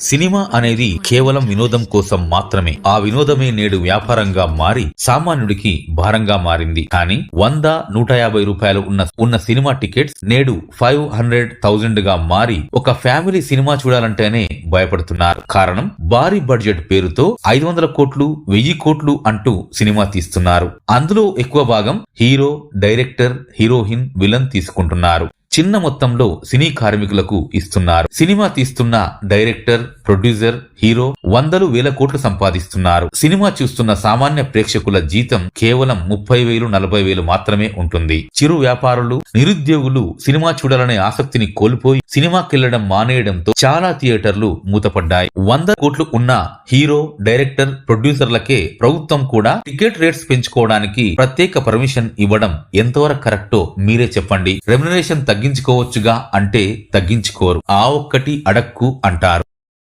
Cinema అనేది కేవలం వినోదం కోసం మాత్రమే. ఆ వినోదమే నేడు వ్యాపారంగా మారి సామాన్యుడికి భారంగా మారింది. కానీ వంద నూట యాభై రూపాయలు ఉన్న ఉన్న సినిమా టికెట్స్ నేడు ఫైవ్ హండ్రెడ్ థౌజండ్గా మారి ఒక ఫ్యామిలీ సినిమా చూడాలంటేనే భయపడుతున్నారు. కారణం భారీ బడ్జెట్ పేరుతో ఐదు వందల కోట్లు వెయ్యి కోట్లు అంటూ సినిమా తీస్తున్నారు. అందులో ఎక్కువ భాగం హీరో డైరెక్టర్ హీరోయిన్ విలన్ తీసుకుంటున్నారు. చిన్న మొత్తంలో సినీ కార్మికులకు ఇస్తున్నారు. సినిమా తీస్తున్న డైరెక్టర్ ప్రొడ్యూసర్ హీరో వందలు వేల కోట్లు సంపాదిస్తున్నారు. సినిమా చూస్తున్న సామాన్య ప్రేక్షకుల జీతం కేవలం ముప్పై వేలు నలభై వేలు మాత్రమే ఉంటుంది. చిరు వ్యాపారులు నిరుద్యోగులు సినిమా చూడాలనే ఆసక్తిని కోల్పోయి సినిమాకెళ్ళడం మానేయడంతో చాలా థియేటర్లు మూతపడ్డాయి. వంద కోట్లు ఉన్న హీరో డైరెక్టర్ ప్రొడ్యూసర్లకే ప్రభుత్వం కూడా టికెట్ రేట్స్ పెంచుకోవడానికి ప్రత్యేక పర్మిషన్ ఇవ్వడం ఎంతవరకు కరెక్టో మీరే చెప్పండి. రెమ్యునరేషన్ తగ్గించుకోవచ్చుగా అంటే తగ్గించుకోరు. ఆ ఒక్కటి అడక్కు అంటారు.